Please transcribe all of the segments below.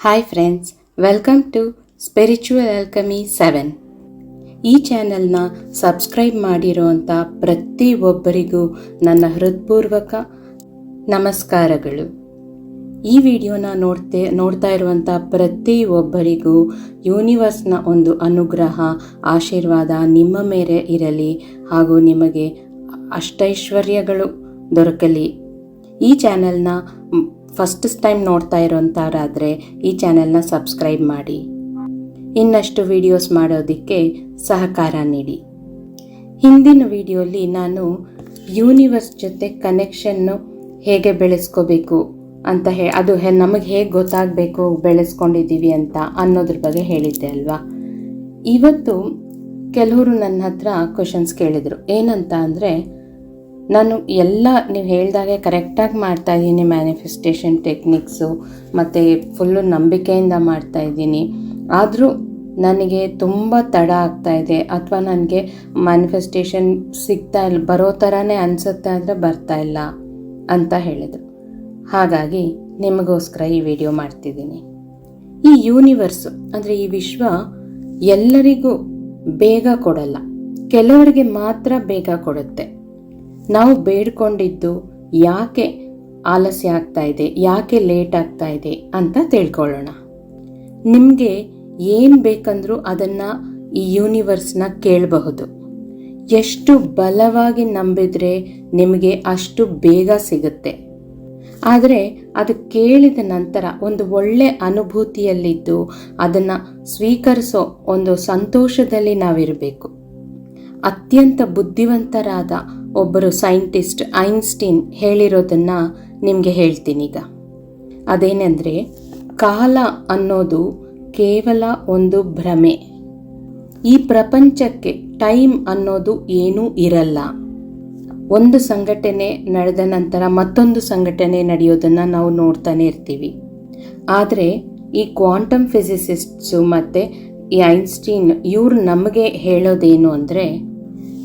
Hi friends welcome to spiritual alchemy seven ಈ ಚಾನೆಲ್ನ subscribe ಮಾಡಿರುವಂಥ ಪ್ರತಿಯೊಬ್ಬರಿಗೂ ನನ್ನ ಹೃತ್ಪೂರ್ವಕ ನಮಸ್ಕಾರಗಳು. ಈ ವಿಡಿಯೋನ ನೋಡ್ತೆ, ನೋಡ್ತಾ ಇರುವಂಥ ಪ್ರತಿಯೊಬ್ಬರಿಗೂ ಯೂನಿವರ್ಸ್ನ ಒಂದು ಅನುಗ್ರಹ, ಆಶೀರ್ವಾದ ನಿಮ್ಮ ಮೇಲೆ ಇರಲಿ ಹಾಗೂ ನಿಮಗೆ ಅಷ್ಟೈಶ್ವರ್ಯಗಳು ದೊರಕಲಿ. ಈ ಚಾನೆಲ್ನ ಫಸ್ಟ್ ಟೈಮ್ ನೋಡ್ತಾ ಇರೋಂಥವ್ರಾದರೆ ಈ ಚಾನೆಲ್ನ ಸಬ್ಸ್ಕ್ರೈಬ್ ಮಾಡಿ. ಇನ್ನಷ್ಟು ವಿಡಿಯೋಸ್ ಮಾಡೋದಕ್ಕೆ ಸಹಕಾರ ನೀಡಿ. ಹಿಂದಿನ ವಿಡಿಯೋಲಿ ನಾನು ಯೂನಿವರ್ಸ್ ಜೊತೆ ಕನೆಕ್ಷನ್ನು ಹೇಗೆ ಬೆಳೆಸ್ಕೋಬೇಕು ಅಂತ ಹೇ, ಅದು ನಮಗೆ ಹೇಗೆ ಗೊತ್ತಾಗಬೇಕು ಬೆಳೆಸ್ಕೊಂಡಿದ್ದೀವಿ ಅಂತ ಅನ್ನೋದ್ರ ಬಗ್ಗೆ ಹೇಳಿದ್ದೆ ಅಲ್ವಾ? ಇವತ್ತು ಕೆಲವರು ನನ್ನ ಹತ್ರ ಕ್ವಶನ್ಸ್ ಕೇಳಿದರು. ಏನಂತ ಅಂದರೆ ನಾನು ಎಲ್ಲ ನೀವು ಹೇಳಿದಾಗೆ ಕರೆಕ್ಟಾಗಿ ಮಾಡ್ತಾ ಇದ್ದೀನಿ ಮ್ಯಾನಿಫೆಸ್ಟೇಷನ್ ಟೆಕ್ನಿಕ್ಸು ಮತ್ತು ಫುಲ್ಲು ನಂಬಿಕೆಯಿಂದ ಮಾಡ್ತಾ ಇದ್ದೀನಿ. ಆದರೂ ನನಗೆ ತುಂಬ ತಡ ಆಗ್ತಾ ಇದೆ, ಅಥವಾ ನನಗೆ ಮ್ಯಾನಿಫೆಸ್ಟೇಷನ್ ಸಿಗ್ತಾ ಇಲ್ಲ, ಬರೋ ಥರನೇ ಅನಿಸುತ್ತೆ ಆದರೆ ಬರ್ತಾ ಇಲ್ಲ ಅಂತ ಹೇಳಿದರು. ಹಾಗಾಗಿ ನಿಮಗೋಸ್ಕರ ಈ ವಿಡಿಯೋ ಮಾಡ್ತಿದ್ದೀನಿ. ಈ ಯೂನಿವರ್ಸು ಅಂದರೆ ಈ ವಿಶ್ವ ಎಲ್ಲರಿಗೂ ಬೇಗ ಕೊಡಲ್ಲ, ಕೆಲವರಿಗೆ ಮಾತ್ರ ಬೇಗ ಕೊಡುತ್ತೆ. ನಾವು ಬೇಡ್ಕೊಂಡಿದ್ದು ಯಾಕೆ ಆಲಸ್ಯ ಆಗ್ತಾ ಇದೆ, ಯಾಕೆ ಲೇಟ್ ಆಗ್ತಾ ಇದೆ ಅಂತ ತಿಳ್ಕೊಳ್ಳೋಣ. ನಿಮಗೆ ಏನು ಬೇಕಂದರೂ ಅದನ್ನು ಈ ಯೂನಿವರ್ಸ್ನ ಕೇಳಬಹುದು. ಎಷ್ಟು ಬಲವಾಗಿ ನಂಬಿದರೆ ನಿಮಗೆ ಅಷ್ಟು ಬೇಗ ಸಿಗುತ್ತೆ. ಆದರೆ ಅದು ಕೇಳಿದ ನಂತರ ಒಂದು ಒಳ್ಳೆ ಅನುಭೂತಿಯಲ್ಲಿದ್ದು ಅದನ್ನು ಸ್ವೀಕರಿಸೋ ಒಂದು ಸಂತೋಷದಲ್ಲಿ ನಾವಿರಬೇಕು. ಅತ್ಯಂತ ಬುದ್ಧಿವಂತರಾದ ಒಬ್ಬರು ಸೈಂಟಿಸ್ಟ್ ಐನ್ಸ್ಟೀನ್ ಹೇಳಿರೋದನ್ನ ನಿಮಗೆ ಹೇಳ್ತೀನಿ ಈಗ ಅದೇನೆಂದರೆ, ಕಾಲ ಅನ್ನೋದು ಕೇವಲ ಒಂದು ಭ್ರಮೆ. ಈ ಪ್ರಪಂಚಕ್ಕೆ ಟೈಮ್ ಅನ್ನೋದು ಏನೂ ಇರಲ್ಲ. ಒಂದು ಸಂಘಟನೆ ನಡೆದ ನಂತರ ಮತ್ತೊಂದು ಸಂಘಟನೆ ನಡೆಯೋದನ್ನು ನಾವು ನೋಡ್ತಾನೆ ಇರ್ತೀವಿ. ಆದರೆ, ಈ ಕ್ವಾಂಟಮ್ ಫಿಸಿಸಿಸ್ಟ್ಸು ಮತ್ತು ಈ ಐನ್ಸ್ಟೀನ್ ಇವ್ರು ನಮಗೆ ಹೇಳೋದೇನು ಅಂದರೆ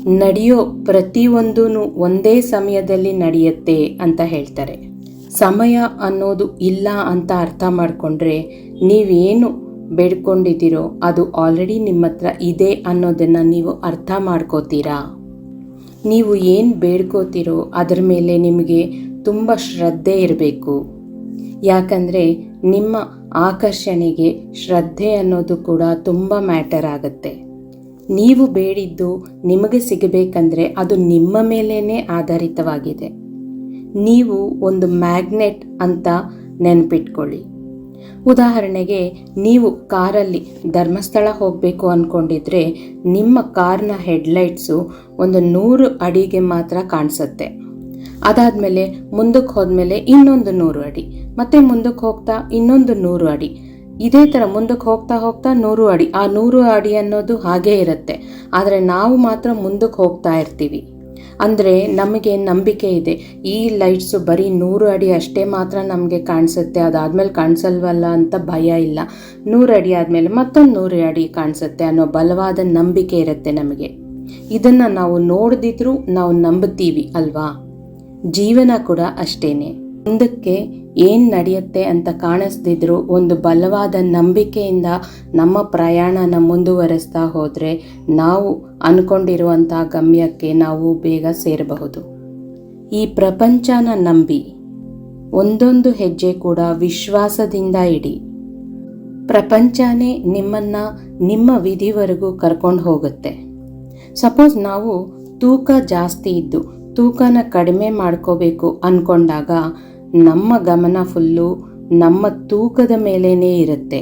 ನಡೆಯೋ ಪ್ರತಿಯೊಂದೂ ಒಂದೇ ಸಮಯದಲ್ಲಿ ನಡೆಯುತ್ತೆ ಅಂತ ಹೇಳ್ತಾರೆ. ಸಮಯ ಅನ್ನೋದು ಇಲ್ಲ ಅಂತ ಅರ್ಥ ಮಾಡಿಕೊಂಡ್ರೆ ನೀವೇನು ಬೇಡ್ಕೊಂಡಿದ್ದೀರೋ ಅದು ಆಲ್ರೆಡಿ ನಿಮ್ಮ ಹತ್ರ ಇದೆ ಅನ್ನೋದನ್ನು ನೀವು ಅರ್ಥ ಮಾಡ್ಕೋತೀರಾ? ನೀವು ಏನು ಬೇಡ್ಕೋತೀರೋ ಅದರ ಮೇಲೆ ನಿಮಗೆ ತುಂಬ ಶ್ರದ್ಧೆ ಇರಬೇಕು. ಯಾಕಂದರೆ ನಿಮ್ಮ ಆಕರ್ಷಣೆಗೆ ಶ್ರದ್ಧೆ ಅನ್ನೋದು ಕೂಡ ತುಂಬ ಮ್ಯಾಟರ್ ಆಗುತ್ತೆ. ನೀವು ಬೇಡಿದ್ದು ನಿಮಗೆ ಸಿಗಬೇಕಂದ್ರೆ ಅದು ನಿಮ್ಮ ಮೇಲೇ ಆಧಾರಿತವಾಗಿದೆ. ನೀವು ಒಂದು ಮ್ಯಾಗ್ನೆಟ್ ಅಂತ ನೆನಪಿಟ್ಕೊಳ್ಳಿ. ಉದಾಹರಣೆಗೆ, ನೀವು ಕಾರಲ್ಲಿ ಧರ್ಮಸ್ಥಳ ಹೋಗಬೇಕು ಅಂದ್ಕೊಂಡಿದ್ರೆ ನಿಮ್ಮ ಕಾರ್ನ ಹೆಡ್ಲೈಟ್ಸು ಒಂದು ನೂರು ಅಡಿಗೆ ಮಾತ್ರ ಕಾಣಿಸುತ್ತೆ. ಅದಾದಮೇಲೆ ಮುಂದಕ್ಕೆ ಹೋದ್ಮೇಲೆ ಇನ್ನೊಂದು ನೂರು ಅಡಿ, ಮತ್ತೆ ಮುಂದಕ್ಕೆ ಹೋಗ್ತಾ ಇನ್ನೊಂದು ನೂರು ಅಡಿ. ಇದೇ ಥರ ಮುಂದಕ್ಕೆ ಹೋಗ್ತಾ ಹೋಗ್ತಾ ನೂರು ಅಡಿ. ಆ ನೂರು ಅಡಿ ಅನ್ನೋದು ಹಾಗೇ ಇರುತ್ತೆ. ಆದರೆ ನಾವು ಮಾತ್ರ ಮುಂದಕ್ಕೆ ಹೋಗ್ತಾ ಇರ್ತೀವಿ. ಅಂದರೆ ನಮಗೆ ನಂಬಿಕೆ ಇದೆ. ಈ ಲೈಟ್ಸು ಬರೀ ನೂರು ಅಡಿ ಅಷ್ಟೇ ಮಾತ್ರ ನಮಗೆ ಕಾಣಿಸುತ್ತೆ. ಅದಾದಮೇಲೆ ಕಾಣಿಸಲ್ವಲ್ಲ ಅಂತ ಭಯ ಇಲ್ಲ. ನೂರು ಅಡಿ ಆದಮೇಲೆ ಮತ್ತೊಂದು ನೂರು ಅಡಿ ಕಾಣಿಸುತ್ತೆ ಅನ್ನೋ ಬಲವಾದ ನಂಬಿಕೆ ಇರುತ್ತೆ ನಮಗೆ. ಇದನ್ನು ನಾವು ನೋಡದಿದ್ರೂ ನಾವು ನಂಬುತ್ತೀವಿ ಅಲ್ವಾ? ಜೀವನ ಕೂಡ ಅಷ್ಟೇನೆ. ಮುಂದಕ್ಕೆ ಏನು ನಡೆಯುತ್ತೆ ಅಂತ ಕಾಣಿಸ್ತಿದ್ರು ಒಂದು ಬಲವಾದ ನಂಬಿಕೆಯಿಂದ ನಮ್ಮ ಪ್ರಯಾಣನ ಮುಂದುವರೆಸ್ತಾ ಹೋದರೆ ನಾವು ಅಂದ್ಕೊಂಡಿರುವಂಥ ಗಮ್ಯಕ್ಕೆ ನಾವು ಬೇಗ ಸೇರಬಹುದು. ಈ ಪ್ರಪಂಚನ ನಂಬಿ ಒಂದೊಂದು ಹೆಜ್ಜೆ ಕೂಡ ವಿಶ್ವಾಸದಿಂದ ಇಡಿ. ಪ್ರಪಂಚನೇ ನಿಮ್ಮನ್ನು ನಿಮ್ಮ ವಿಧಿವರೆಗೂ ಕರ್ಕೊಂಡು ಹೋಗುತ್ತೆ. ಸಪೋಸ್ ನಾವು ತೂಕ ಜಾಸ್ತಿ ಇದ್ದು ತೂಕನ ಕಡಿಮೆ ಮಾಡ್ಕೋಬೇಕು ಅಂದ್ಕೊಂಡಾಗ ನಮ್ಮ ಗಮನ ಫುಲ್ಲು ನಮ್ಮ ತೂಕದ ಮೇಲೇ ಇರುತ್ತೆ.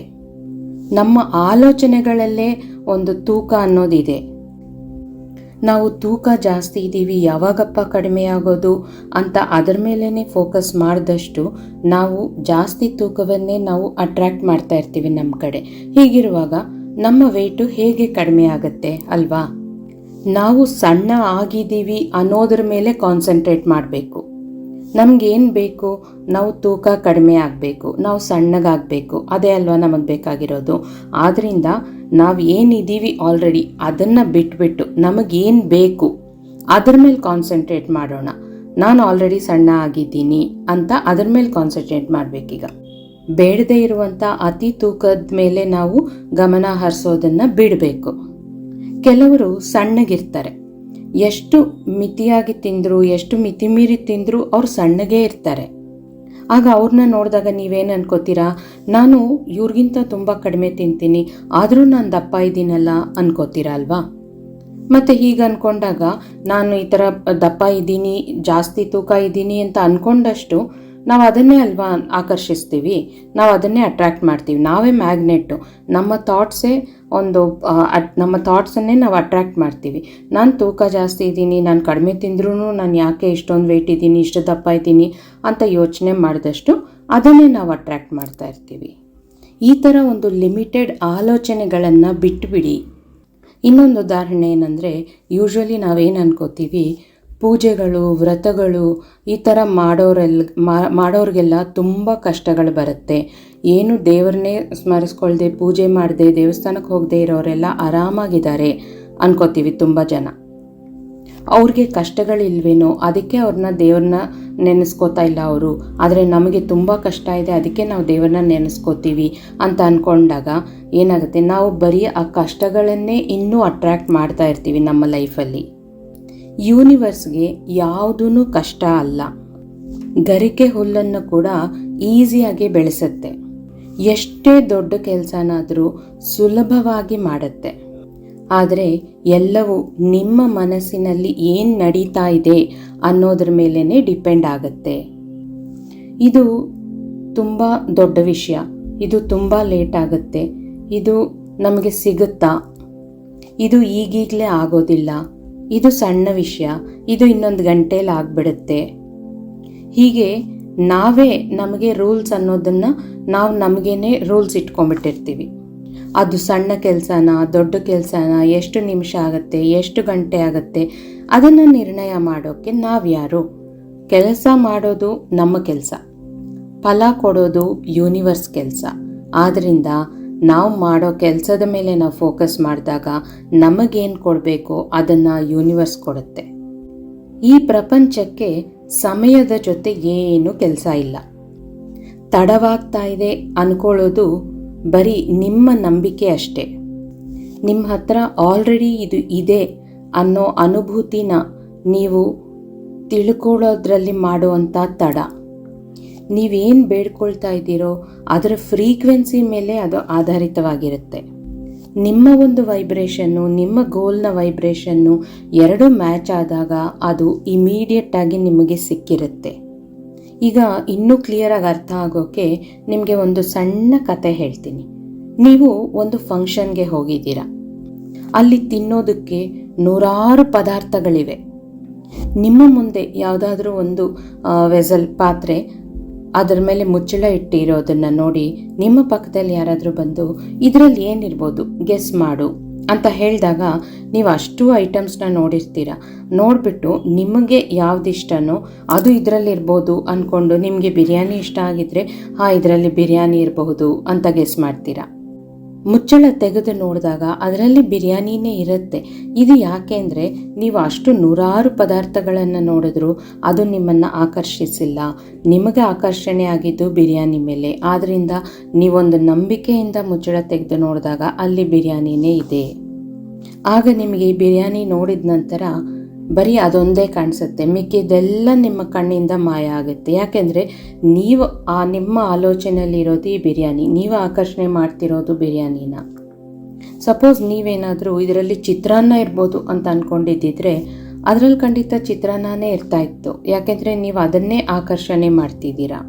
ನಮ್ಮ ಆಲೋಚನೆಗಳಲ್ಲೇ ಒಂದು ತೂಕ ಅನ್ನೋದಿದೆ. ನಾವು ತೂಕ ಜಾಸ್ತಿ ಇದ್ದೀವಿ, ಯಾವಾಗಪ್ಪ ಕಡಿಮೆ ಆಗೋದು ಅಂತ ಅದರ ಮೇಲೇ ಫೋಕಸ್ ಮಾಡಿದಷ್ಟು ನಾವು ಜಾಸ್ತಿ ತೂಕವನ್ನೇ ನಾವು ಅಟ್ರ್ಯಾಕ್ಟ್ ಮಾಡ್ತಾ ಇರ್ತೀವಿ ನಮ್ಮ ಕಡೆ. ಹೀಗಿರುವಾಗ ನಮ್ಮ ವೆಯ್ಟು ಹೇಗೆ ಕಡಿಮೆ ಆಗುತ್ತೆ ಅಲ್ವಾ? ನಾವು ಸಣ್ಣ ಆಗಿದ್ದೀವಿ ಅನ್ನೋದ್ರ ಮೇಲೆ ಕಾನ್ಸಂಟ್ರೇಟ್ ಮಾಡಬೇಕು. ನಮಗೇನು ಬೇಕು? ನಾವು ತೂಕ ಕಡಿಮೆ ಆಗಬೇಕು, ನಾವು ಸಣ್ಣಗಾಗಬೇಕು, ಅದೇ ಅಲ್ವಾ ನಮಗೆ ಬೇಕಾಗಿರೋದು. ಆದ್ದರಿಂದ ನಾವು ಏನಿದ್ದೀವಿ ಆಲ್ರೆಡಿ ಅದನ್ನು ಬಿಟ್ಬಿಟ್ಟು ನಮಗೇನು ಬೇಕು, ಅದ್ರ ಮೇಲೆ ಕಾನ್ಸಂಟ್ರೇಟ್ ಮಾಡೋಣ. ನಾನು ಆಲ್ರೆಡಿ ಸಣ್ಣ ಆಗಿದ್ದೀನಿ ಅಂತ ಅದ್ರ ಮೇಲೆ ಕಾನ್ಸಂಟ್ರೇಟ್ ಮಾಡಬೇಕೀಗ. ಬೇಡದೇ ಇರುವಂಥ ಅತಿ ತೂಕದ ಮೇಲೆ ನಾವು ಗಮನ ಹರಿಸೋದನ್ನು ಬಿಡಬೇಕು. ಕೆಲವರು ಸಣ್ಣಗಿರ್ತಾರೆ. ಎಷ್ಟು ಮಿತಿಯಾಗಿ ತಿಂದರು, ಎಷ್ಟು ಮಿತಿ ಮೀರಿ ತಿಂದರೂ ಅವ್ರು ಸಣ್ಣಗೇ ಇರ್ತಾರೆ. ಆಗ ಅವ್ರನ್ನ ನೋಡಿದಾಗ ನೀವೇನು ಅನ್ಕೋತೀರಾ? ನಾನು ಇವ್ರಿಗಿಂತ ತುಂಬ ಕಡಿಮೆ ತಿಂತೀನಿ, ಆದರೂ ನಾನು ದಪ್ಪ ಇದ್ದೀನಲ್ಲ ಅನ್ಕೋತೀರಾ ಅಲ್ವಾ? ಮತ್ತು ಹೀಗೆ ಅಂದ್ಕೊಂಡಾಗ ನಾನು ಈ ಥರ ದಪ್ಪ ಇದ್ದೀನಿ, ಜಾಸ್ತಿ ತೂಕ ಇದ್ದೀನಿ ಅಂತ ಅಂದ್ಕೊಂಡಷ್ಟು ನಾವು ಅದನ್ನೇ ಅಲ್ವಾ ಆಕರ್ಷಿಸ್ತೀವಿ? ನಾವು ಅದನ್ನೇ ಅಟ್ರ್ಯಾಕ್ಟ್ ಮಾಡ್ತೀವಿ. ನಾವೇ ಮ್ಯಾಗ್ನೆಟ್ಟು ನಮ್ಮ ಥಾಟ್ಸೇ ಒಂದು ನಮ್ಮ ಥಾಟ್ಸನ್ನೇ ನಾವು ಅಟ್ರ್ಯಾಕ್ಟ್ ಮಾಡ್ತೀವಿ. ನಾನು ತೂಕ ಜಾಸ್ತಿ ಇದ್ದೀನಿ, ನಾನು ಕಡಿಮೆ ತಿಂದ್ರೂ ನಾನು ಯಾಕೆ ಇಷ್ಟೊಂದು ವೆಯ್ಟ್ ಇದ್ದೀನಿ, ಇಷ್ಟು ದಪ್ಪ ಇದ್ದೀನಿ ಅಂತ ಯೋಚನೆ ಮಾಡಿದಷ್ಟು ಅದನ್ನೇ ನಾವು ಅಟ್ರ್ಯಾಕ್ಟ್ ಮಾಡ್ತಾ ಇರ್ತೀವಿ. ಈ ಥರ ಒಂದು ಲಿಮಿಟೆಡ್ ಆಲೋಚನೆಗಳನ್ನು ಬಿಟ್ಟುಬಿಡಿ ಇನ್ನೊಂದು ಉದಾಹರಣೆ ಏನಂದರೆ ಯೂಶ್ವಲಿ ನಾವೇನು ಅನ್ಕೋತೀವಿ ಪೂಜೆಗಳು, ವ್ರತಗಳು ಈ ಥರ ಮಾಡೋರೆಲ್ಲ ಮಾಡೋರಿಗೆಲ್ಲ ತುಂಬ ಕಷ್ಟಗಳು ಬರುತ್ತೆ. ಏನು ದೇವರನ್ನೇ ಸ್ಮರಿಸ್ಕೊಳ್ದೆ, ಪೂಜೆ ಮಾಡದೆ, ದೇವಸ್ಥಾನಕ್ಕೆ ಹೋಗದೆ ಇರೋರೆಲ್ಲ ಆರಾಮಾಗಿದ್ದಾರೆ ಅನ್ಕೋತೀವಿ ತುಂಬ ಜನ. ಅವ್ರಿಗೆ ಕಷ್ಟಗಳಿಲ್ವೇನೋ ಅದಕ್ಕೆ ಅವ್ರನ್ನ ದೇವ್ರನ್ನ ನೆನೆಸ್ಕೋತಾ ಇಲ್ಲ ಅವರು. ಆದರೆ ನಮಗೆ ತುಂಬ ಕಷ್ಟ ಇದೆ, ಅದಕ್ಕೆ ನಾವು ದೇವ್ರನ್ನ ನೆನೆಸ್ಕೋತೀವಿ ಅಂತ ಅಂದ್ಕೊಂಡಾಗ ಏನಾಗುತ್ತೆ, ನಾವು ಬರೀ ಆ ಕಷ್ಟಗಳನ್ನೇ ಇನ್ನೂ ಅಟ್ರ್ಯಾಕ್ಟ್ ಮಾಡ್ತಾ ಇರ್ತೀವಿ ನಮ್ಮ ಲೈಫಲ್ಲಿ ಯೂನಿವರ್ಸ್ಗೆ ಯಾವುದೂ ಕಷ್ಟ ಅಲ್ಲ. ಗರಿಕೆ ಹುಲ್ಲನ್ನು ಕೂಡ ಈಸಿಯಾಗಿ ಬೆಳೆಸುತ್ತೆ. ಎಷ್ಟೇ ದೊಡ್ಡ ಕೆಲಸನಾದರೂ ಸುಲಭವಾಗಿ ಮಾಡುತ್ತೆ. ಆದರೆ ಎಲ್ಲವೂ ನಿಮ್ಮ ಮನಸ್ಸಿನಲ್ಲಿ ಏನು ನಡೀತಾ ಇದೆ ಅನ್ನೋದ್ರ ಮೇಲೇ ಡಿಪೆಂಡ್ ಆಗುತ್ತೆ. ಇದು ತುಂಬ ದೊಡ್ಡ ವಿಷಯ. ಇದು ತುಂಬ ಲೇಟ್ ಆಗುತ್ತೆ. ಇದು ನಮಗೆ ಸಿಗುತ್ತಾ? ಇದು ಈಗೀಗಲೇ ಆಗೋದಿಲ್ಲ. ಇದು ಸಣ್ಣ ವಿಷಯ, ಇದು ಇನ್ನೊಂದು ಗಂಟೆಯಲ್ಲಿ ಆಗ್ಬಿಡುತ್ತೆ. ಹೀಗೆ ನಾವೇ ನಮಗೆ ರೂಲ್ಸ್ ಅನ್ನೋದನ್ನು ನಾವು ನಮಗೇನೆ ರೂಲ್ಸ್ ಇಟ್ಕೊಂಡ್ಬಿಟ್ಟಿರ್ತೀವಿ. ಅದು ಸಣ್ಣ ಕೆಲಸನ, ದೊಡ್ಡ ಕೆಲಸನ, ಎಷ್ಟು ನಿಮಿಷ ಆಗುತ್ತೆ, ಎಷ್ಟು ಗಂಟೆ ಆಗುತ್ತೆ, ಅದನ್ನು ನಿರ್ಣಯ ಮಾಡೋಕ್ಕೆ ನಾವ್ಯಾರು ಕೆಲಸ ಮಾಡೋದು ನಮ್ಮ ಕೆಲಸ. ಫಲ ಕೊಡೋದು ಯೂನಿವರ್ಸ್ ಕೆಲಸ. ಆದ್ದರಿಂದ ನಾವು ಮಾಡೋ ಕೆಲಸದ ಮೇಲೆ ನಾವು ಫೋಕಸ್ ಮಾಡಿದಾಗ ನಮಗೇನು ಕೊಡಬೇಕು ಅದನ್ನು ಯೂನಿವರ್ಸ್ ಕೊಡುತ್ತೆ. ಈ ಪ್ರಪಂಚಕ್ಕೆ ಸಮಯದ ಜೊತೆ ಏನು ಕೆಲಸ ಇಲ್ಲ. ತಡವಾಗ್ತಾ ಇದೆ ಅನ್ಕೊಳ್ಳೋದು ಬರೀ ನಿಮ್ಮ ನಂಬಿಕೆ ಅಷ್ಟೇ. ನಿಮ್ಮ ಹತ್ರ ಆಲ್ರೆಡಿ ಇದು ಇದೆ ಅನ್ನೋ ಅನುಭೂತಿನ ನೀವು ತಿಳ್ಕೊಳ್ಳೋದ್ರಲ್ಲಿ ಮಾಡುವಂಥ ತಡ. ನೀವೇನು ಬೇಡ್ಕೊಳ್ತಾ ಇದ್ದೀರೋ ಅದರ ಫ್ರೀಕ್ವೆನ್ಸಿ ಮೇಲೆ ಅದು ಆಧಾರಿತವಾಗಿರುತ್ತೆ. ನಿಮ್ಮ ಒಂದು ವೈಬ್ರೇಷನ್ನು ನಿಮ್ಮ ಗೋಲ್ನ ವೈಬ್ರೇಷನ್ನು ಎರಡು ಮ್ಯಾಚ್ ಆದಾಗ ಅದು ಇಮಿಡಿಯೇಟ್ ಆಗಿ ನಿಮಗೆ ಸಿಕ್ಕಿರುತ್ತೆ. ಈಗ ಇನ್ನೂ ಕ್ಲಿಯರಾಗಿ ಅರ್ಥ ಆಗೋಕ್ಕೆ ನಿಮಗೆ ಒಂದು ಸಣ್ಣ ಕತೆ ಹೇಳ್ತೀನಿ. ನೀವು ಒಂದು ಫಂಕ್ಷನ್ಗೆ ಹೋಗಿದ್ದೀರಾ. ಅಲ್ಲಿ ತಿನ್ನೋದಕ್ಕೆ ನೂರಾರು ಪದಾರ್ಥಗಳಿವೆ. ನಿಮ್ಮ ಮುಂದೆ ಯಾವುದಾದ್ರೂ ಒಂದು ವೆಸಲ್ ಪಾತ್ರೆ ಅದರ ಮೇಲೆ ಮುಚ್ಚಳ ಇಟ್ಟಿರೋದನ್ನು ನೋಡಿ ನಿಮ್ಮ ಪಕ್ಕದಲ್ಲಿ ಯಾರಾದರೂ ಬಂದು ಇದರಲ್ಲಿ ಏನಿರ್ಬೋದು ಗೆಸ್ ಮಾಡು ಅಂತ ಹೇಳಿದಾಗ ನೀವು ಅಷ್ಟು ಐಟಮ್ಸ್ನ ನೋಡಿರ್ತೀರ. ನೋಡಿಬಿಟ್ಟು ನಿಮಗೆ ಯಾವ್ದು ಇಷ್ಟನೋ ಅದು ಇದರಲ್ಲಿರ್ಬೋದು ಅಂದ್ಕೊಂಡು ನಿಮಗೆ ಬಿರಿಯಾನಿ ಇಷ್ಟ ಆಗಿದ್ರೆ, ಹಾಂ, ಇದರಲ್ಲಿ ಬಿರಿಯಾನಿ ಇರಬಹುದು ಅಂತ ಗೆಸ್ ಮಾಡ್ತೀರಾ. ಮುಚ್ಚಳ ತೆಗೆದು ನೋಡಿದಾಗ ಅದರಲ್ಲಿ ಬಿರಿಯಾನಿನೇ ಇರುತ್ತೆ. ಇದು ಯಾಕೆ ಅಂದರೆ ನೀವು ಅಷ್ಟು ನೂರಾರು ಪದಾರ್ಥಗಳನ್ನು ನೋಡಿದ್ರು ಅದು ನಿಮ್ಮನ್ನು ಆಕರ್ಷಿಸಿಲ್ಲ. ನಿಮಗೆ ಆಕರ್ಷಣೆ ಆಗಿದ್ದು ಬಿರಿಯಾನಿ ಮೇಲೆ. ಆದ್ದರಿಂದ ನೀವೊಂದು ನಂಬಿಕೆಯಿಂದ ಮುಚ್ಚಳ ತೆಗೆದು ನೋಡಿದಾಗ ಅಲ್ಲಿ ಬಿರಿಯಾನಿನೇ ಇದೆ. ಆಗ ನಿಮಗೆ ಬಿರಿಯಾನಿ ನೋಡಿದ ನಂತರ ಬರೀ ಅದೊಂದೇ ಕಾಣಿಸುತ್ತೆ. ಮಿಕ್ಕಿದೆಲ್ಲ ನಿಮ್ಮ ಕಣ್ಣಿಂದ ಮಾಯ ಆಗುತ್ತೆ. ಯಾಕೆಂದರೆ ನೀವು ಆ ನಿಮ್ಮ ಆಲೋಚನೆಯಲ್ಲಿ ಇರೋದು ಈ ಬಿರಿಯಾನಿ. ನೀವು ಆಕರ್ಷಣೆ ಮಾಡ್ತಿರೋದು ಬಿರಿಯಾನಿನ. ಸಪೋಸ್ ನೀವೇನಾದರೂ ಇದರಲ್ಲಿ ಚಿತ್ರಾನ್ನ ಇರ್ಬೋದು ಅಂತ ಅಂದ್ಕೊಂಡಿದ್ದಿದ್ರೆ ಅದರಲ್ಲಿ ಖಂಡಿತ ಚಿತ್ರಾನ್ನನೇ ಇರ್ತಾ ಇತ್ತು. ಯಾಕೆಂದರೆ ನೀವು ಅದನ್ನೇ ಆಕರ್ಷಣೆ ಮಾಡ್ತಿದ್ದೀರಾ.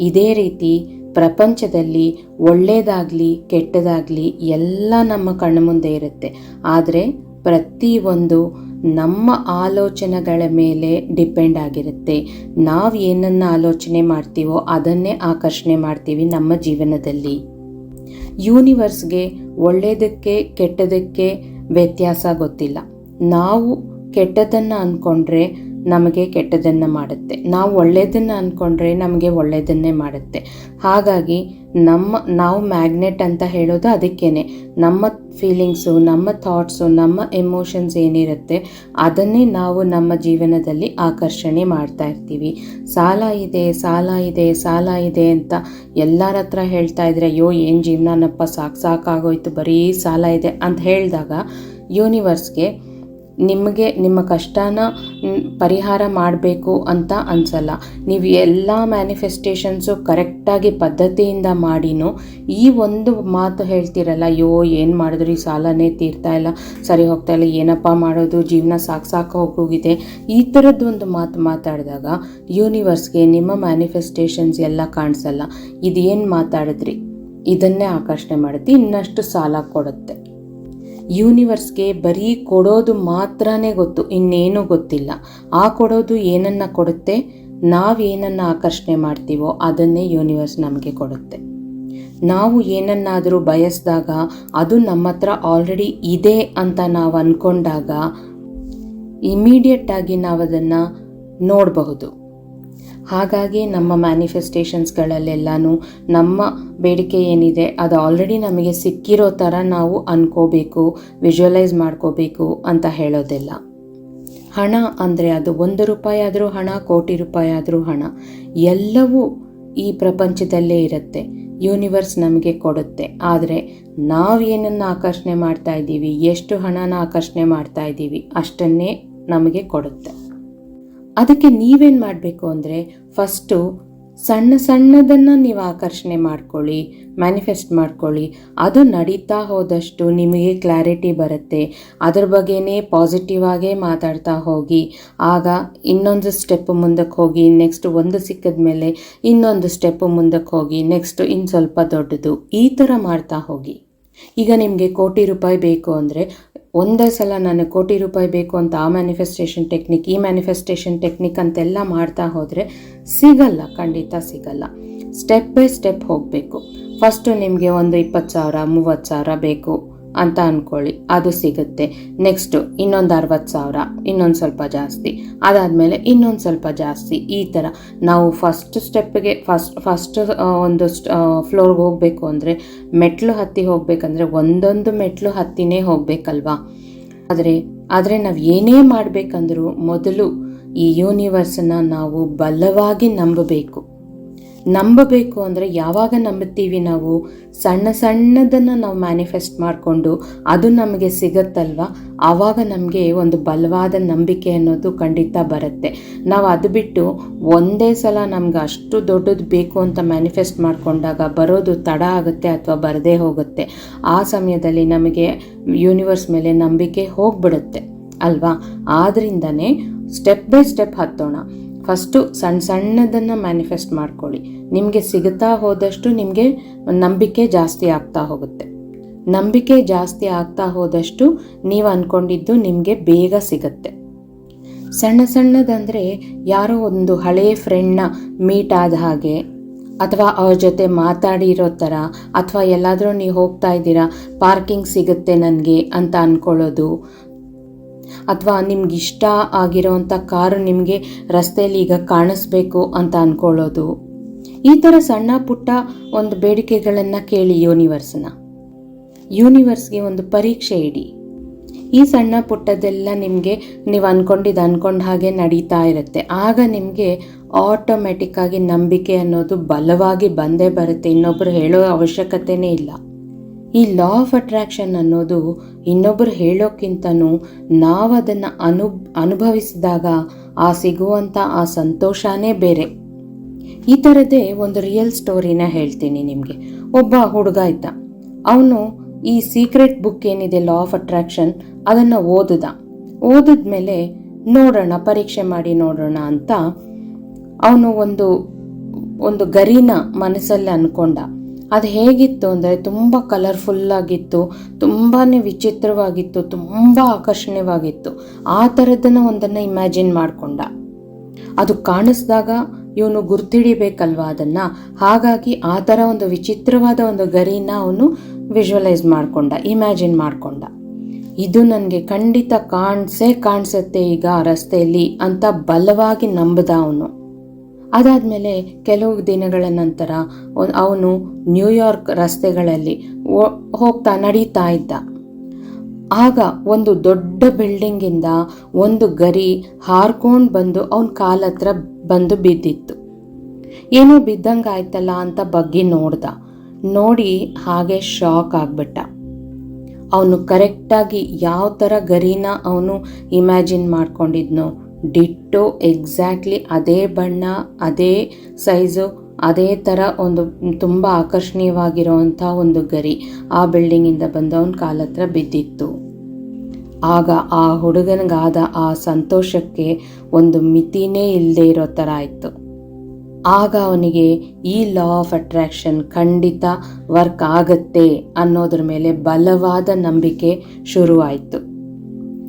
ಇದೇ ರೀತಿ ಪ್ರಪಂಚದಲ್ಲಿ ಒಳ್ಳೆಯದಾಗಲಿ ಕೆಟ್ಟದಾಗಲಿ ಎಲ್ಲ ನಮ್ಮ ಕಣ್ಣ ಮುಂದೆ ಇರುತ್ತೆ. ಆದರೆ ಪ್ರತಿಯೊಂದು ನಮ್ಮ ಆಲೋಚನೆಗಳ ಮೇಲೆ ಡಿಪೆಂಡ್ ಆಗಿರುತ್ತೆ. ನಾವು ಏನನ್ನು ಆಲೋಚನೆ ಮಾಡ್ತೀವೋ ಅದನ್ನೇ ಆಕರ್ಷಣೆ ಮಾಡ್ತೀವಿ ನಮ್ಮ ಜೀವನದಲ್ಲಿ. ಯೂನಿವರ್ಸ್ಗೆ ಒಳ್ಳೆಯದಕ್ಕೆ ಕೆಟ್ಟದಕ್ಕೆ ವ್ಯತ್ಯಾಸ ಗೊತ್ತಿಲ್ಲ. ನಾವು ಕೆಟ್ಟದನ್ನು ಅಂದ್ಕೊಂಡ್ರೆ ನಮಗೆ ಕೆಟ್ಟದನ್ನು ಮಾಡುತ್ತೆ. ನಾವು ಒಳ್ಳೆಯದನ್ನು ಅಂದ್ಕೊಂಡ್ರೆ ನಮಗೆ ಒಳ್ಳೆಯದನ್ನೇ ಮಾಡುತ್ತೆ. ಹಾಗಾಗಿ ನಮ್ಮ, ನಾವು ಮ್ಯಾಗ್ನೆಟ್ ಅಂತ ಹೇಳೋದು ಅದಕ್ಕೇನೆ. ನಮ್ಮ ಫೀಲಿಂಗ್ಸು ನಮ್ಮ ಥಾಟ್ಸು ನಮ್ಮ ಎಮೋಷನ್ಸ್ ಏನಿರುತ್ತೆ ಅದನ್ನೇ ನಾವು ನಮ್ಮ ಜೀವನದಲ್ಲಿ ಆಕರ್ಷಣೆ ಮಾಡ್ತಾ ಇರ್ತೀವಿ. ಸಾಲ ಇದೆ ಸಾಲ ಇದೆ ಸಾಲ ಇದೆ ಅಂತ ಎಲ್ಲರ ಹತ್ರ ಹೇಳ್ತಾ ಇದ್ರೆ, ಅಯ್ಯೋ, ಏನು ಜೀವನನಪ್ಪ ಸಾಕು ಸಾಕಾಗೋಯ್ತು, ಬರೀ ಸಾಲ ಇದೆ ಅಂತ ಹೇಳಿದಾಗ ಯೂನಿವರ್ಸ್ಗೆ ನಿಮಗೆ ನಿಮ್ಮ ಕಷ್ಟನ ಪರಿಹಾರ ಮಾಡಬೇಕು ಅಂತ ಅನ್ಸಲ್ಲ. ನೀವು ಎಲ್ಲ ಮ್ಯಾನಿಫೆಸ್ಟೇಷನ್ಸು ಕರೆಕ್ಟಾಗಿ ಪದ್ಧತಿಯಿಂದ ಮಾಡಿನೂ ಈ ಒಂದು ಮಾತು ಹೇಳ್ತಿರಲ್ಲ, ಅಯ್ಯೋ, ಏನು ಮಾಡಿದ್ರಿ? ಸಾಲನೇ ತೀರ್ತಾ ಇಲ್ಲ. ಸರಿ ಹೋಗ್ತಾ ಇಲ್ಲ. ಏನಪ್ಪ ಮಾಡೋದು? ಜೀವನ ಸಾಕು ಸಾಕು ಹೋಗೋಗಿದೆ ಈ ಥರದ್ದು ಒಂದು ಮಾತು ಮಾತಾಡಿದಾಗ ಯೂನಿವರ್ಸ್ಗೆ ನಿಮ್ಮ ಮ್ಯಾನಿಫೆಸ್ಟೇಷನ್ಸ್ ಎಲ್ಲ ಕಾಣಿಸಲ್ಲ. ಇದೇನು ಮಾತಾಡಿದ್ರಿ? ಇದನ್ನೇ ಆಕರ್ಷಣೆ ಮಾಡುತ್ತೆ. ಇನ್ನಷ್ಟು ಸಾಲ ಕೊಡುತ್ತೆ. ಯೂನಿವರ್ಸ್ಗೆ ಬರೀ ಕೊಡೋದು ಮಾತ್ರನೇ ಗೊತ್ತು, ಇನ್ನೇನೂ ಗೊತ್ತಿಲ್ಲ. ಆ ಕೊಡೋದು ಏನನ್ನ ಕೊಡುತ್ತೆ? ನಾವೇನನ್ನು ಆಕರ್ಷಣೆ ಮಾಡ್ತೀವೋ ಅದನ್ನೇ ಯೂನಿವರ್ಸ್ ನಮಗೆ ಕೊಡುತ್ತೆ. ನಾವು ಏನನ್ನಾದರೂ ಬಯಸಿದಾಗ ಅದು ನಮ್ಮ ಹತ್ರ ಆಲ್ರೆಡಿ ಇದೆ ಅಂತ ನಾವು ಅಂದ್ಕೊಂಡಾಗ ಇಮಿಡಿಯೇಟ್ ಆಗಿ ನಾವು ಅದನ್ನು ನೋಡಬಹುದು. ಹಾಗಾಗಿ ನಮ್ಮ ಮ್ಯಾನಿಫೆಸ್ಟೇಷನ್ಸ್ಗಳಲ್ಲೆಲ್ಲನೂ ನಮ್ಮ ಬೇಡಿಕೆ ಏನಿದೆ ಅದು ಆಲ್ರೆಡಿ ನಮಗೆ ಸಿಕ್ಕಿರೋ ಥರ ನಾವು ಅನ್ಕೋಬೇಕು ವಿಜುವಲೈಸ್ ಮಾಡ್ಕೋಬೇಕು ಅಂತ ಹೇಳೋದಿಲ್ಲ. ಹಣ ಅಂದರೆ ಅದು ಒಂದು ರೂಪಾಯಿ ಆದರೂ ಹಣ, ಕೋಟಿ ರೂಪಾಯಿ ಆದರೂ ಹಣ. ಎಲ್ಲವೂ ಈ ಪ್ರಪಂಚದಲ್ಲೇ ಇರುತ್ತೆ ಯೂನಿವರ್ಸ್ ನಮಗೆ ಕೊಡುತ್ತೆ. ಆದರೆ ನಾವು ಏನನ್ನು ಆಕರ್ಷಣೆ ಮಾಡ್ತಾ ಇದ್ದೀವಿ, ಎಷ್ಟು ಹಣನ ಆಕರ್ಷಣೆ ಮಾಡ್ತಾ ಇದ್ದೀವಿ, ಅಷ್ಟನ್ನೇ ನಮಗೆ ಕೊಡುತ್ತೆ. ಅದಕ್ಕೆ ನೀವೇನು ಮಾಡಬೇಕು ಅಂದರೆ ಫಸ್ಟು ಸಣ್ಣ ಸಣ್ಣದನ್ನು ನೀವು ಆಕರ್ಷಣೆ ಮಾಡ್ಕೊಳ್ಳಿ ಮ್ಯಾನಿಫೆಸ್ಟ್ ಮಾಡ್ಕೊಳ್ಳಿ. ಅದು ನಡೀತಾ ಹೋದಷ್ಟು ನಿಮಗೆ ಕ್ಲಾರಿಟಿ ಬರುತ್ತೆ. ಅದ್ರ ಬಗ್ಗೆನೇ ಪಾಸಿಟಿವ್ ಆಗೇ ಮಾತಾಡ್ತಾ ಹೋಗಿ. ಆಗ ಇನ್ನೊಂದು ಸ್ಟೆಪ್ ಮುಂದಕ್ಕೆ ಹೋಗಿ ನೆಕ್ಸ್ಟ್ ಒಂದು ಸಿಕ್ಕಿದ ಮೇಲೆ ಇನ್ನೊಂದು ಸ್ಟೆಪ್ ಮುಂದಕ್ಕೆ ಹೋಗಿ ನೆಕ್ಸ್ಟ್ ಇನ್ನು ಸ್ವಲ್ಪ ದೊಡ್ಡದು. ಈ ಥರ ಮಾಡ್ತಾ ಹೋಗಿ. ಈಗ ನಿಮಗೆ ಕೋಟಿ ರೂಪಾಯಿ ಬೇಕು ಅಂದರೆ ಒಂದೇ ಸಲ ನನಗೆ ಕೋಟಿ ರೂಪಾಯಿ ಬೇಕು ಅಂತ ಆ ಮ್ಯಾನಿಫೆಸ್ಟೇಷನ್ ಟೆಕ್ನಿಕ್ ಈ ಮ್ಯಾನಿಫೆಸ್ಟೇಷನ್ ಟೆಕ್ನಿಕ್ ಅಂತೆಲ್ಲ ಮಾಡ್ತಾ ಹೋದರೆ ಸಿಗಲ್ಲ, ಖಂಡಿತ ಸಿಗಲ್ಲ. ಸ್ಟೆಪ್ ಬೈ ಸ್ಟೆಪ್ ಹೋಗಬೇಕು. ಫಸ್ಟು ನಿಮಗೆ ಒಂದು ಇಪ್ಪತ್ತು ಸಾವಿರ, ಮೂವತ್ತು ಸಾವಿರ ಬೇಕು. ಅಂತ ಅಂದ್ಕೊಳ್ಳಿ ಅದು ಸಿಗುತ್ತೆ. ನೆಕ್ಸ್ಟು ಇನ್ನೊಂದು ಅರವತ್ತು ಸಾವಿರ, ಇನ್ನೊಂದು ಸ್ವಲ್ಪ ಜಾಸ್ತಿ. ಅದಾದಮೇಲೆ ಇನ್ನೊಂದು ಸ್ವಲ್ಪ ಜಾಸ್ತಿ. ಈ ಥರ ನಾವು ಫಸ್ಟ್ ಸ್ಟೆಪ್ಗೆ ಫಸ್ಟ್ ಫಸ್ಟ್ ಒಂದು ಫ್ಲೋರ್ಗೆ ಹೋಗಬೇಕು ಅಂದರೆ ಮೆಟ್ಲು ಹತ್ತಿ ಹೋಗಬೇಕಂದ್ರೆ ಒಂದೊಂದು ಮೆಟ್ಲು ಹತ್ತಿನೇ ಹೋಗಬೇಕಲ್ವಾ? ಆದರೆ ಆದರೆ ನಾವು ಏನೇ ಮಾಡಬೇಕಂದ್ರೂ ಮೊದಲು ಈ ಯೂನಿವರ್ಸನ್ನು ನಾವು ಬಲವಾಗಿ ನಂಬಬೇಕು. ನಂಬಬೇಕು ಅಂದರೆ ಯಾವಾಗ ನಂಬುತ್ತೀವಿ ನಾವು? ಸಣ್ಣ ಸಣ್ಣದನ್ನು ನಾವು ಮ್ಯಾನಿಫೆಸ್ಟ್ ಮಾಡಿಕೊಂಡು ಅದು ನಮಗೆ ಸಿಗತ್ತಲ್ವ? ಆವಾಗ ನಮಗೆ ಒಂದು ಬಲವಾದ ನಂಬಿಕೆ ಅನ್ನೋದು ಖಂಡಿತ ಬರುತ್ತೆ. ನಾವು ಅದು ಬಿಟ್ಟು ಒಂದೇ ಸಲ ನಮ್ಗೆ ಅಷ್ಟು ದೊಡ್ಡದು ಬೇಕು ಅಂತ ಮ್ಯಾನಿಫೆಸ್ಟ್ ಮಾಡಿಕೊಂಡಾಗ ಬರೋದು ತಡ ಆಗುತ್ತೆ ಅಥವಾ ಬರದೇ ಹೋಗುತ್ತೆ. ಆ ಸಮಯದಲ್ಲಿ ನಮಗೆ ಯೂನಿವರ್ಸ್ ಮೇಲೆ ನಂಬಿಕೆ ಹೋಗ್ಬಿಡುತ್ತೆ, ಅಲ್ವಾ? ಆದ್ರಿಂದನೇ ಸ್ಟೆಪ್ ಬೈ ಸ್ಟೆಪ್ ಹತ್ತೋಣ. ಫಸ್ಟು ಸಣ್ಣ ಸಣ್ಣದನ್ನು ಮ್ಯಾನಿಫೆಸ್ಟ್ ಮಾಡ್ಕೊಳ್ಳಿ. ನಿಮಗೆ ಸಿಗುತ್ತಾ ಹೋದಷ್ಟು ನಿಮಗೆ ನಂಬಿಕೆ ಜಾಸ್ತಿ ಆಗ್ತಾ ಹೋಗುತ್ತೆ. ನಂಬಿಕೆ ಜಾಸ್ತಿ ಆಗ್ತಾ ಹೋದಷ್ಟು ನೀವು ಅಂದ್ಕೊಂಡಿದ್ದು ನಿಮಗೆ ಬೇಗ ಸಿಗುತ್ತೆ. ಸಣ್ಣ ಸಣ್ಣದಂದರೆ ಯಾರೋ ಒಂದು ಹಳೆಯ ಫ್ರೆಂಡ್ನ ಮೀಟ್ ಆದ ಹಾಗೆ, ಅಥವಾ ಅವ್ರ ಜೊತೆ ಮಾತಾಡಿರೋ ಥರ ಅಥವಾ ಎಲ್ಲಾದರೂ ನೀವು ಹೋಗ್ತಾ ಇದ್ದೀರಾ ಪಾರ್ಕಿಂಗ್ ಸಿಗುತ್ತೆ ನನಗೆ ಅಂತ ಅಂದ್ಕೊಳ್ಳೋದು ಅಥವಾ ನಿಮ್ಗೆ ಇಷ್ಟ ಆಗಿರೋವಂಥ ಕಾರು ನಿಮಗೆ ರಸ್ತೆಯಲ್ಲಿ ಈಗ ಕಾಣಿಸ್ಬೇಕು ಅಂತ ಅಂದ್ಕೊಳ್ಳೋದು ಈ ಥರ ಸಣ್ಣ ಪುಟ್ಟ ಒಂದು ಬೇಡಿಕೆಗಳನ್ನು ಕೇಳಿ ಯೂನಿವರ್ಸ್ನ. ಯೂನಿವರ್ಸ್ಗೆ ಒಂದು ಪರೀಕ್ಷೆ ಇಡಿ. ಈ ಸಣ್ಣ ಪುಟ್ಟದೆಲ್ಲ ನಿಮಗೆ ನೀವು ಅಂದ್ಕೊಂಡಿದ್ದು ಅಂದ್ಕೊಂಡ ಹಾಗೆ ನಡೀತಾ ಇರುತ್ತೆ. ಆಗ ನಿಮಗೆ ಆಟೋಮೆಟಿಕ್ಕಾಗಿ ನಂಬಿಕೆ ಅನ್ನೋದು ಬಲವಾಗಿ ಬಂದೇ ಬರುತ್ತೆ. ಇನ್ನೊಬ್ಬರು ಹೇಳೋ ಅವಶ್ಯಕತೆನೇ ಇಲ್ಲ. ಈ ಲಾ ಆಫ್ ಅಟ್ರಾಕ್ಷನ್ ಅನ್ನೋದು ಇನ್ನೊಬ್ಬರು ಹೇಳೋಕ್ಕಿಂತನೂ ನಾವು ಅದನ್ನು ಅನು, ಅನುಭವಿಸಿದಾಗ ಆ ಸಿಗುವಂಥ ಆ ಸಂತೋಷನೇ ಬೇರೆ. ಈ ಥರದ್ದೇ ಒಂದು ರಿಯಲ್ ಸ್ಟೋರಿನ ಹೇಳ್ತೀನಿ ನಿಮಗೆ. ಒಬ್ಬ ಹುಡುಗ ಇದ್ದ. ಅವನು ಈ ಸೀಕ್ರೆಟ್ ಬುಕ್ ಏನಿದೆ ಲಾ ಆಫ್ ಅಟ್ರಾಕ್ಷನ್ ಅದನ್ನು ಓದಿದ. ಓದಿದ್ಮೇಲೆ ನೋಡೋಣ, ಪರೀಕ್ಷೆ ಮಾಡಿ ನೋಡೋಣ ಅಂತ ಅವನು ಒಂದು ಒಂದು ಗರಿನ ಮನಸ್ಸಲ್ಲಿ ಅಂದ್ಕೊಂಡ ಅದು ಹೇಗಿತ್ತು ಅಂದರೆ ತುಂಬ ಕಲರ್ಫುಲ್ಲಾಗಿತ್ತು ತುಂಬಾ ವಿಚಿತ್ರವಾಗಿತ್ತು, ತುಂಬ ಆಕರ್ಷಣೀಯವಾಗಿತ್ತು. ಆ ಥರದ್ದನ್ನು ಒಂದನ್ನು ಇಮ್ಯಾಜಿನ್ ಮಾಡಿಕೊಂಡ. ಅದು ಕಾಣಿಸ್ದಾಗ ಇವನು ಗುರ್ತಿಡಿಬೇಕಲ್ವ ಅದನ್ನು? ಹಾಗಾಗಿ ಆ ಥರ ಒಂದು ವಿಚಿತ್ರವಾದ ಒಂದು ಗರಿನ ಅವನು ವಿಜುವಲೈಸ್ ಮಾಡಿಕೊಂಡ ಇಮ್ಯಾಜಿನ್ ಮಾಡಿಕೊಂಡ. ಇದು ನನಗೆ ಖಂಡಿತ ಕಾಣಿಸೇ ಕಾಣಿಸುತ್ತೆ ಈಗ ರಸ್ತೆಯಲ್ಲಿ ಅಂತ ಬಲವಾಗಿ ನಂಬದ ಅವನು. ಅದಾದಮೇಲೆ ಕೆಲವು ದಿನಗಳ ನಂತರ ಅವನು ನ್ಯೂಯಾರ್ಕ್ ರಸ್ತೆಗಳಲ್ಲಿ ಹೋಗ್ತಾ ನಡೀತಾ ಇದ್ದ. ಆಗ ಒಂದು ದೊಡ್ಡ ಬಿಲ್ಡಿಂಗಿಂದ ಒಂದು ಗರಿ ಹಾರ್ಕೊಂಡು ಬಂದು ಅವನ ಕಾಲ ಹತ್ರ ಬಂದು ಬಿದ್ದಿತ್ತು. ಏನೋ ಬಿದ್ದಂಗೆ ಆಯ್ತಲ್ಲ ಅಂತ ಬಗ್ಗಿ ನೋಡ್ದ. ನೋಡಿ ಹಾಗೆ ಶಾಕ್ ಆಗ್ಬಿಟ್ಟ. ಅವನು ಕರೆಕ್ಟಾಗಿ ಯಾವ ಥರ ಗರಿನ ಅವನು ಇಮ್ಯಾಜಿನ್ ಮಾಡ್ಕೊಂಡಿದ್ನೋ ಡಿಟ್ಟೋ ಎಕ್ಸಾಕ್ಟ್ಲಿ ಅದೇ ಬಣ್ಣ, ಅದೇ ಸೈಜು, ಅದೇ ಥರ ಒಂದು ತುಂಬ ಆಕರ್ಷಣೀಯವಾಗಿರುವಂಥ ಒಂದು ಗರಿ ಆ ಬಿಲ್ಡಿಂಗಿಂದ ಬಂದವನ ಅವನ ಕಾಲ ಹತ್ರ ಬಿದ್ದಿತ್ತು. ಆಗ ಆ ಹುಡುಗನಿಗಾದ ಆ ಸಂತೋಷಕ್ಕೆ ಒಂದು ಮಿತಿನೇ ಇಲ್ಲದೆ ಇರೋ ಥರ ಆಯಿತು. ಆಗ ಅವನಿಗೆ ಈ ಲಾ ಆಫ್ ಅಟ್ರಾಕ್ಷನ್ ಖಂಡಿತ ವರ್ಕ್ ಆಗತ್ತೆ ಅನ್ನೋದ್ರ ಮೇಲೆ ಬಲವಾದ ನಂಬಿಕೆ ಶುರುವಾಯಿತು.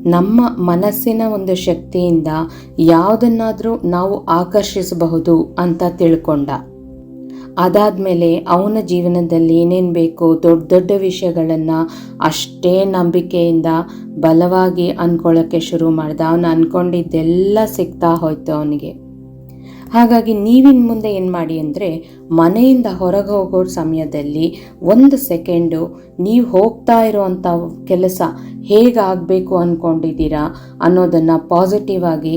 ನಮ್ಮ ಮನಸ್ಸಿನ ಒಂದು ಶಕ್ತಿಯಿಂದ ಯಾವುದನ್ನಾದರೂ ನಾವು ಆಕರ್ಷಿಸಬಹುದು ಅಂತ ತಿಳ್ಕೊಂಡ. ಅದಾದಮೇಲೆ ಅವನ ಜೀವನದಲ್ಲಿ ಏನೇನು ಬೇಕೋ ದೊಡ್ಡ ದೊಡ್ಡ ವಿಷಯಗಳನ್ನು ಅಷ್ಟೇ ನಂಬಿಕೆಯಿಂದ ಬಲವಾಗಿ ಅಂದ್ಕೊಳ್ಳೋಕ್ಕೆ ಶುರು ಮಾಡ್ದ. ಅವನು ಅಂದ್ಕೊಂಡಿದ್ದೆಲ್ಲ ಸಿಗ್ತಾ ಹೋಯ್ತು ಅವನಿಗೆ. ಹಾಗಾಗಿ ನೀವಿನ್ ಮುಂದೆ ಏನು ಮಾಡಿ ಅಂದರೆ ಮನೆಯಿಂದ ಹೊರಗೆ ಹೋಗೋ ಸಮಯದಲ್ಲಿ ಒಂದು ಸೆಕೆಂಡು ನೀವು ಹೋಗ್ತಾ ಇರೋವಂಥ ಕೆಲಸ ಹೇಗಾಗಬೇಕು ಅಂದ್ಕೊಂಡಿದ್ದೀರಾ ಅನ್ನೋದನ್ನು ಪಾಸಿಟಿವ್ ಆಗಿ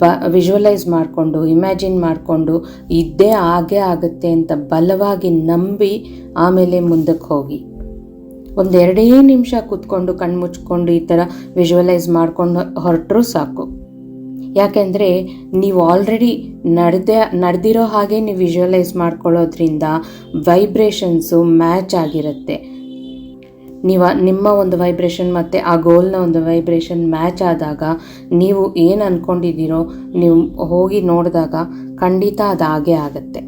ಬ ವಿಜುವಲೈಸ್ ಮಾಡಿಕೊಂಡು ಇಮ್ಯಾಜಿನ್ ಮಾಡಿಕೊಂಡು ಇದ್ದೇ ಆಗೇ ಆಗುತ್ತೆ ಅಂತ ಬಲವಾಗಿ ನಂಬಿ ಆಮೇಲೆ ಮುಂದಕ್ಕೆ ಹೋಗಿ. ಒಂದೆರಡೇ ನಿಮಿಷ ಕೂತ್ಕೊಂಡು, ಕಣ್ಮುಚ್ಕೊಂಡು ಈ ಥರ ವಿಜುವಲೈಸ್ ಮಾಡ್ಕೊಂಡು ಹೊರಟರೂ ಸಾಕು. ಯಾಕೆಂದರೆ ನೀವು ಆಲ್ರೆಡಿ ನಡೆದೇ, ನಡೆದಿರೋ ಹಾಗೆ ನೀವು ವಿಜುವಲೈಸ್ ಮಾಡ್ಕೊಳ್ಳೋದ್ರಿಂದ ವೈಬ್ರೇಷನ್ಸು ಮ್ಯಾಚ್ ಆಗಿರುತ್ತೆ. ನೀವು ನಿಮ್ಮ ಒಂದು ವೈಬ್ರೇಷನ್ ಮತ್ತು ಆ ಗೋಲ್ನ ಒಂದು ವೈಬ್ರೇಷನ್ ಮ್ಯಾಚ್ ಆದಾಗ ನೀವು ಏನು ಅಂದ್ಕೊಂಡಿದ್ದೀರೋ ನೀವು ಹೋಗಿ ನೋಡಿದಾಗ ಖಂಡಿತ ಅದು ಹಾಗೇ ಆಗುತ್ತೆ.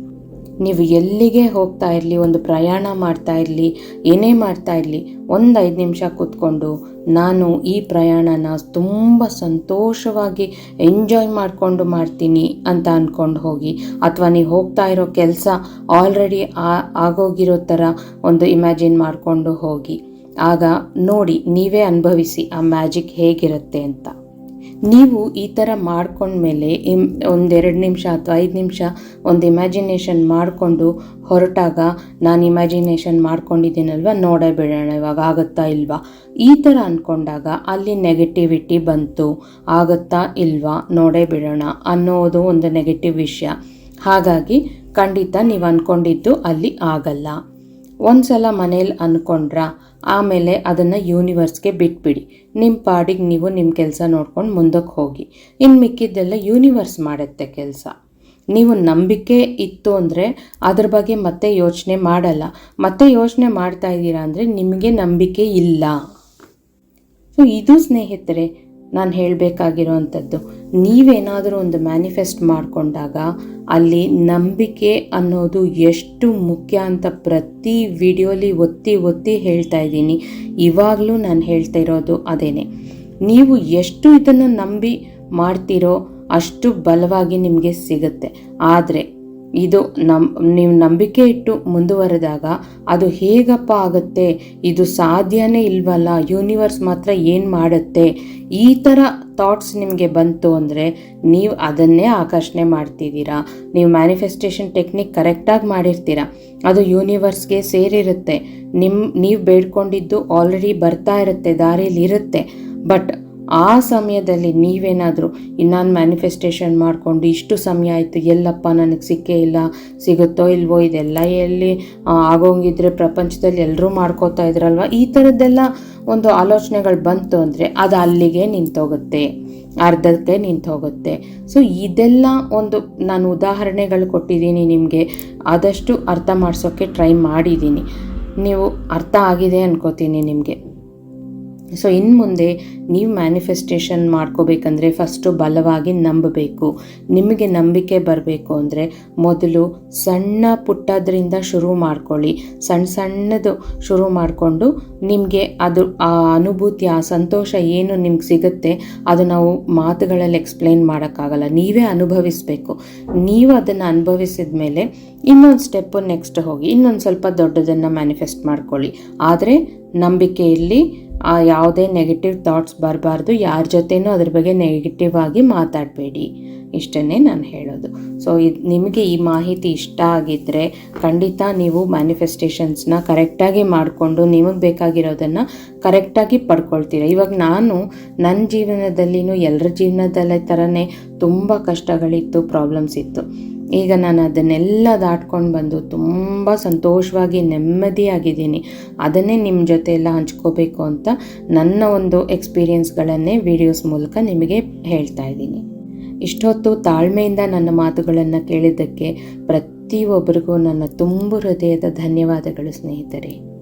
ನೀವು ಎಲ್ಲಿಗೆ ಹೋಗ್ತಾ ಇರಲಿ, ಒಂದು ಪ್ರಯಾಣ ಮಾಡ್ತಾ ಇರಲಿ, ಏನೇ ಮಾಡ್ತಾ ಇರಲಿ, ಒಂದು ಐದು ನಿಮಿಷ ಕೂತ್ಕೊಂಡು ನಾನು ಈ ಪ್ರಯಾಣನ ತುಂಬ ಸಂತೋಷವಾಗಿ ಎಂಜಾಯ್ ಮಾಡಿಕೊಂಡು ಮಾಡ್ತೀನಿ ಅಂತ ಅಂದ್ಕೊಂಡು ಹೋಗಿ. ಅಥವಾ ನೀವು ಹೋಗ್ತಾ ಇರೋ ಕೆಲಸ ಆಲ್ರೆಡಿ ಆಗೋಗಿರೋ ಥರ ಒಂದು ಇಮ್ಯಾಜಿನ್ ಮಾಡಿಕೊಂಡು ಹೋಗಿ. ಆಗ ನೋಡಿ, ನೀವೇ ಅನುಭವಿಸಿ ಆ ಮ್ಯಾಜಿಕ್ ಹೇಗಿರುತ್ತೆ ಅಂತ. ನೀವು ಈ ಥರ ಮಾಡ್ಕೊಂಡ್ಮೇಲೆ ಇಮ್, ಒಂದೆರಡು ನಿಮಿಷ ಅಥವಾ ಐದು ನಿಮಿಷ ಒಂದು ಇಮ್ಯಾಜಿನೇಷನ್ ಮಾಡಿಕೊಂಡು ಹೊರಟಾಗ ನಾನು ಇಮ್ಯಾಜಿನೇಷನ್ ಮಾಡ್ಕೊಂಡಿದ್ದೀನಲ್ವ? ನೋಡೇ ಬಿಡೋಣ ಇವಾಗ ಆಗುತ್ತಾ ಇಲ್ವಾ? ಈ ಥರ ಅಂದ್ಕೊಂಡಾಗ ಅಲ್ಲಿ ನೆಗೆಟಿವಿಟಿ ಬಂತು. ಆಗುತ್ತಾ ಇಲ್ವಾ? ನೋಡೇ ಬಿಡೋಣ ಅನ್ನೋದು ಒಂದು ನೆಗೆಟಿವ್ ವಿಷಯ. ಹಾಗಾಗಿ ಖಂಡಿತ ನೀವು ಅಂದ್ಕೊಂಡಿದ್ದು ಅಲ್ಲಿ ಆಗಲ್ಲ. ಒಂದು ಸಲ ಮನೇಲಿ ಅಂದ್ಕೊಂಡ್ರ ಆಮೇಲೆ ಅದನ್ನು ಯೂನಿವರ್ಸ್ಗೆ ಬಿಟ್ಬಿಡಿ. ನಿಮ್ಮ ಪಾಡಿಗೆ ನೀವು ನಿಮ್ಮ ಕೆಲಸ ನೋಡ್ಕೊಂಡು ಮುಂದಕ್ಕೆ ಹೋಗಿ. ಇನ್ನು ಮಿಕ್ಕಿದ್ದೆಲ್ಲ ಯೂನಿವರ್ಸ್ ಮಾಡುತ್ತೆ ಕೆಲಸ. ನೀವು ನಂಬಿಕೆ ಇತ್ತು ಅಂದರೆ ಅದ್ರ ಬಗ್ಗೆ ಮತ್ತೆ ಯೋಚನೆ ಮಾಡಲ್ಲ. ಮತ್ತೆ ಯೋಚನೆ ಮಾಡ್ತಾ ಇದ್ದೀರಾ ಅಂದರೆ ನಿಮಗೆ ನಂಬಿಕೆ ಇಲ್ಲ. ಸೊ ಇದು ಸ್ನೇಹಿತರೆ ನಾನು ಹೇಳಬೇಕಾಗಿರೋವಂಥದ್ದು. ನೀವೇನಾದರೂ ಒಂದು ಮ್ಯಾನಿಫೆಸ್ಟ್ ಮಾಡಿಕೊಂಡಾಗ ಅಲ್ಲಿ ನಂಬಿಕೆ ಅನ್ನೋದು ಎಷ್ಟು ಮುಖ್ಯ ಅಂತ ಪ್ರತಿ ವಿಡಿಯೋಲಿ ಒತ್ತಿ ಒತ್ತಿ ಹೇಳ್ತಾ ಇದ್ದೀನಿ. ಇವಾಗಲೂ ನಾನು ಹೇಳ್ತಾ ಇರೋದು ಅದೇನೆ. ನೀವು ಎಷ್ಟು ಇದನ್ನು ನಂಬಿ ಮಾಡ್ತೀರೋ ಅಷ್ಟು ಬಲವಾಗಿ ನಿಮಗೆ ಸಿಗುತ್ತೆ. ಆದರೆ ಇದು ನಮ್, ನೀವು ನಂಬಿಕೆ ಇಟ್ಟು ಮುಂದುವರೆದಾಗ ಅದು ಹೇಗಪ್ಪ ಆಗುತ್ತೆ? ಇದು ಸಾಧ್ಯನೇ ಇಲ್ವಲ್ಲ? ಯೂನಿವರ್ಸ್ ಮಾತ್ರ ಏನು ಮಾಡುತ್ತೆ? ಈ ಥರ ಥಾಟ್ಸ್ ನಿಮಗೆ ಬಂತು ಅಂದರೆ ನೀವು ಅದನ್ನೇ ಆಕರ್ಷಣೆ ಮಾಡ್ತಿದ್ದೀರಾ. ನೀವು ಮ್ಯಾನಿಫೆಸ್ಟೇಷನ್ ಟೆಕ್ನಿಕ್ ಕರೆಕ್ಟಾಗಿ ಮಾಡಿರ್ತೀರ. ಅದು ಯೂನಿವರ್ಸ್ಗೆ ಸೇರಿರುತ್ತೆ. ನಿಮ್ಮ ನೀವು ಬೇಡ್ಕೊಂಡಿದ್ದು ಆಲ್ರೆಡಿ ಬರ್ತಾ ಇರುತ್ತೆ ದಾರಿಯಲ್ಲಿ ಇರುತ್ತೆ. ಬಟ್ ಆ ಸಮಯದಲ್ಲಿ ನೀವೇನಾದರೂ ಇನ್ನೊಂದು ಮ್ಯಾನಿಫೆಸ್ಟೇಷನ್ ಮಾಡಿಕೊಂಡು ಇಷ್ಟು ಸಮಯ ಆಯಿತು, ಎಲ್ಲಪ್ಪ ನನಗೆ ಸಿಕ್ಕೇ ಇಲ್ಲ, ಸಿಗುತ್ತೋ ಇಲ್ವೋ ಇದೆಲ್ಲ ಎಲ್ಲಿ ಆಗೋಂಗಿದ್ರೆ ಪ್ರಪಂಚದಲ್ಲಿ ಎಲ್ಲರೂ ಮಾಡ್ಕೋತಾ ಇದ್ರಲ್ವ? ಈ ಥರದ್ದೆಲ್ಲ ಒಂದು ಆಲೋಚನೆಗಳು ಬಂತು ಅಂದರೆ ಅದು ಅಲ್ಲಿಗೆ ನಿಂತೋಗುತ್ತೆ, ಅರ್ಧಕ್ಕೆ ನಿಂತು ಹೋಗುತ್ತೆ ಸೊ ಇದೆಲ್ಲ ಒಂದು ನಾನು ಉದಾಹರಣೆಗಳು ಕೊಟ್ಟಿದ್ದೀನಿ ನಿಮಗೆ, ಆದಷ್ಟು ಅರ್ಥ ಮಾಡಿಸೋಕ್ಕೆ ಟ್ರೈ ಮಾಡಿದ್ದೀನಿ. ನೀವು ಅರ್ಥ ಆಗಿದೆ ಅನ್ಕೋತೀನಿ ನಿಮಗೆ. ಸೊ ಇನ್ನು ಮುಂದೆ ನೀವು ಮ್ಯಾನಿಫೆಸ್ಟೇಷನ್ ಮಾಡ್ಕೋಬೇಕಂದ್ರೆ ಫಸ್ಟು ಬಲವಾಗಿ ನಂಬಬೇಕು. ನಿಮಗೆ ನಂಬಿಕೆ ಬರಬೇಕು ಅಂದರೆ ಮೊದಲು ಸಣ್ಣ ಪುಟ್ಟದ್ರಿಂದ ಶುರು ಮಾಡ್ಕೊಳ್ಳಿ. ಸಣ್ಣ ಸಣ್ಣದು ಶುರು ಮಾಡಿಕೊಂಡು ನಿಮಗೆ ಅದು ಆ ಅನುಭೂತಿ, ಆ ಸಂತೋಷ ಏನು ನಿಮ್ಗೆ ಸಿಗುತ್ತೆ ಅದು ನಾವು ಮಾತುಗಳಲ್ಲಿ ಎಕ್ಸ್ಪ್ಲೇನ್ ಮಾಡೋಕ್ಕಾಗಲ್ಲ. ನೀವೇ ಅನುಭವಿಸಬೇಕು. ನೀವು ಅದನ್ನು ಅನುಭವಿಸಿದ ಮೇಲೆ ಇನ್ನೊಂದು ಸ್ಟೆಪ್ಪು ನೆಕ್ಸ್ಟ್ ಹೋಗಿ ಇನ್ನೊಂದು ಸ್ವಲ್ಪ ದೊಡ್ಡದನ್ನು ಮ್ಯಾನಿಫೆಸ್ಟ್ ಮಾಡ್ಕೊಳ್ಳಿ. ಆದರೆ ನಂಬಿಕೆಯಲ್ಲಿ ಆ ಯಾವುದೇ ನೆಗೆಟಿವ್ ಥಾಟ್ಸ್ ಬರಬಾರ್ದು. ಯಾರ ಜೊತೆನೂ ಅದ್ರ ಬಗ್ಗೆ ನೆಗೆಟಿವ್ ಆಗಿ ಮಾತಾಡಬೇಡಿ. ಇಷ್ಟನ್ನೇ ನಾನು ಹೇಳೋದು. ಸೊ ಇದು ನಿಮಗೆ ಈ ಮಾಹಿತಿ ಇಷ್ಟ ಆಗಿದ್ದರೆ ಖಂಡಿತ ನೀವು ಮ್ಯಾನಿಫೆಸ್ಟೇಷನ್ಸ್ನ ಕರೆಕ್ಟಾಗಿ ಮಾಡಿಕೊಂಡು ನಿಮಗೆ ಬೇಕಾಗಿರೋದನ್ನು ಕರೆಕ್ಟಾಗಿ ಪಡ್ಕೊಳ್ತೀರ. ಇವಾಗ ನಾನು ನನ್ನ ಜೀವನದಲ್ಲಿನೂ ಎಲ್ಲರ ಜೀವನದಲ್ಲೇ ಥರನೇ ತುಂಬ ಕಷ್ಟಗಳಿತ್ತು ಪ್ರಾಬ್ಲಮ್ಸ್ ಇತ್ತು. ಈಗ ನಾನು ಅದನ್ನೆಲ್ಲ ದಾಟ್ಕೊಂಡು ಬಂದು ತುಂಬ ಸಂತೋಷವಾಗಿ, ನೆಮ್ಮದಿಯಾಗಿದ್ದೀನಿ. ಅದನ್ನೇ ನಿಮ್ಮ ಜೊತೆ ಎಲ್ಲ ಹಂಚ್ಕೋಬೇಕು ಅಂತ ನನ್ನ ಒಂದು ಎಕ್ಸ್ಪೀರಿಯನ್ಸ್ಗಳನ್ನೇ ವಿಡಿಯೋಸ್ ಮೂಲಕ ನಿಮಗೆ ಹೇಳ್ತಾ ಇದ್ದೀನಿ. ಇಷ್ಟೊತ್ತು ತಾಳ್ಮೆಯಿಂದ ನನ್ನ ಮಾತುಗಳನ್ನು ಕೇಳಿದ್ದಕ್ಕೆ ಪ್ರತಿಯೊಬ್ಬರಿಗೂ ನನ್ನ ತುಂಬು ಹೃದಯದ ಧನ್ಯವಾದಗಳು ಸ್ನೇಹಿತರೆ.